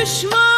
düşman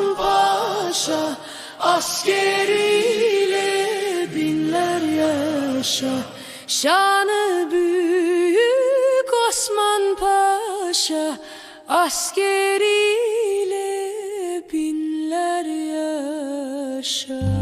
Hasan Paşa askeriyle binler yaşa. Şanı büyük Osman Paşa askeriyle binler yaşa.